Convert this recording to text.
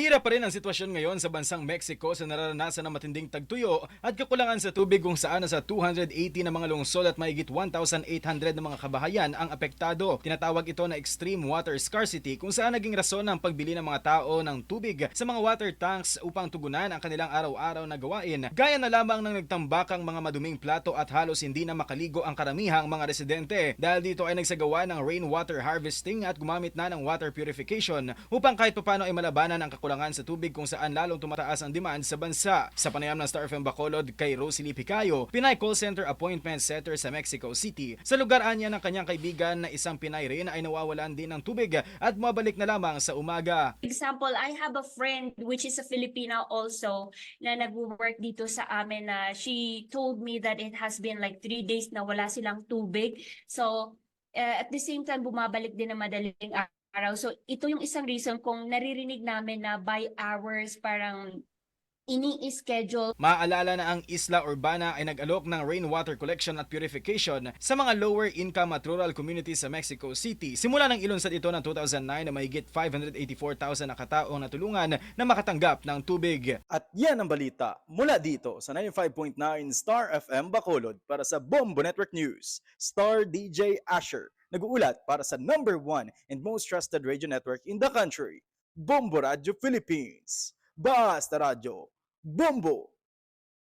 Mahirap pa rin ang sitwasyon ngayon sa bansang Mexico sa nararanasan ng matinding tagtuyo at kakulangan sa tubig kung saan nasa 280 na mga lungsod at mahigit 1,800 na mga kabahayan ang apektado. Tinatawag ito na extreme water scarcity kung saan naging rason ng pagbili ng mga tao ng tubig sa mga water tanks upang tugunan ang kanilang araw-araw na gawain. Gaya na lamang ng nagtambakang mga maduming plato at halos hindi na makaligo ang karamihang mga residente. Dahil dito ay nagsagawa ng rainwater harvesting at gumamit na ng water purification upang kahit papano ay malabanan ang kakulangan sa tubig kung saan lalong tumataas ang demand sa bansa. Sa panayam ng Star FM Bacolod kay Rosalie Picayo, Pinay Call Center Appointment Setter sa Mexico City. Sa lugar anya ng kanyang kaibigan na isang Pinay rin ay nawawalan din ng tubig at mabalik na lamang sa umaga. Example, I have a friend which is a Filipina also na nag-work dito sa amin na she told me that it has been like three days na wala silang tubig. So, eh, at the same time, bumabalik din na madaling araw. So, ito yung isang reason kung naririnig namin na by hours parang ini-schedule Maaalala na ang Isla Urbana ay nag-alok ng rainwater collection at purification sa mga lower income at rural communities sa Mexico City. Simula ng ilunsad ito ng 2009 na mahigit 584,000 na kataong natulungan na makatanggap ng tubig. At yan ang balita mula dito sa 95.9 Star FM Bacolod para sa Bombo Network News. Star DJ Asher, nag-uulat para sa number one and most trusted radio network in the country, Bombo Radio Philippines. Basta Radio, Bombo!